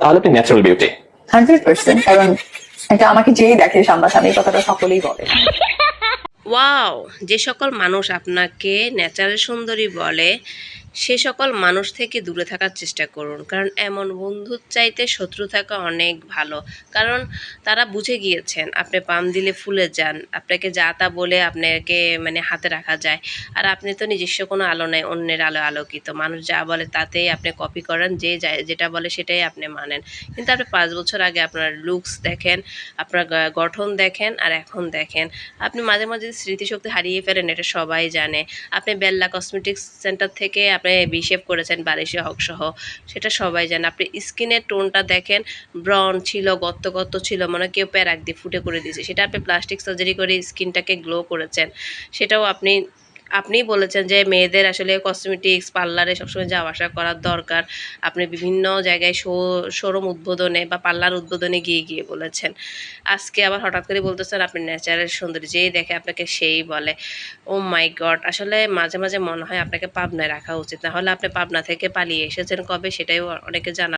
তাহলে আপনি natural beauty hundred percent কারণ এটা আমাকে যেই দেখে সামনাসামনি এই কথাটা সকলেই বলে। ওয়াও যে সকল মানুষ আপনাকে ন্যাচারাল সুন্দরী বলে সে সকল মানুষ থেকে দূরে থাকার চেষ্টা করুন। কারণ এমন বন্ধুর চাইতে শত্রু থাকা অনেক ভালো। কারণ তারা বুঝে গিয়েছেন, আপনি পাম দিলে ফুলে যান, আপনাকে যা তা বলে আপনাকে মানে হাতে রাখা যায়। আর আপনি তো নিজস্ব কোনো আলো নাই, অন্যের আলো আলোকিত। মানুষ যা বলে তাতেই আপনি কপি করেন, যে যেটা বলে সেটাই আপনি মানেন। কিন্তু আপনি পাঁচ বছর আগে আপনার লুকস দেখেন, আপনার গঠন দেখেন আর এখন দেখেন। আপনি মাঝে মাঝে স্মৃতিশক্তি হারিয়ে ফেলেন, এটা সবাই জানে। আপনি বেল্লা কসমেটিক্স সেন্টার থেকে আপনি বিশেভ করেছেন, বালিশে হক সহ, সেটা সবাই জানে। আপনি স্কিনের টোনটা দেখেন ব্রাউন ছিল গত্ত গত্ত ছিল, মনে কেউ প্যারাক দিয়ে ফুটে করে দিয়েছে। সেটা আপনি প্লাস্টিক সার্জারি করে স্কিনটাকে গ্লো করেছেন। সেটাও আপনি আপনিই বলেছেন যে মেয়েদের আসলে কসমেটিক্স পার্লারে সবসময় যাওয়া আসা করার দরকার। আপনি বিভিন্ন জায়গায় শো শোরুম উদ্বোধনে বা পার্লার উদ্বোধনে গিয়ে গিয়ে বলেছেন। আজকে আবার হঠাৎ করে বলতেছেন, আপনি ন্যাচারাল সুন্দরী, যেই দেখে আপনাকে সেই বলে। ও মাই গড আসলে মাঝে মাঝে মনে হয় আপনাকে পাবনায় রাখা উচিত। না হলে আপনি পাবনা থেকে পালিয়ে এসেছেন কবে সেটাই অনেকে জানা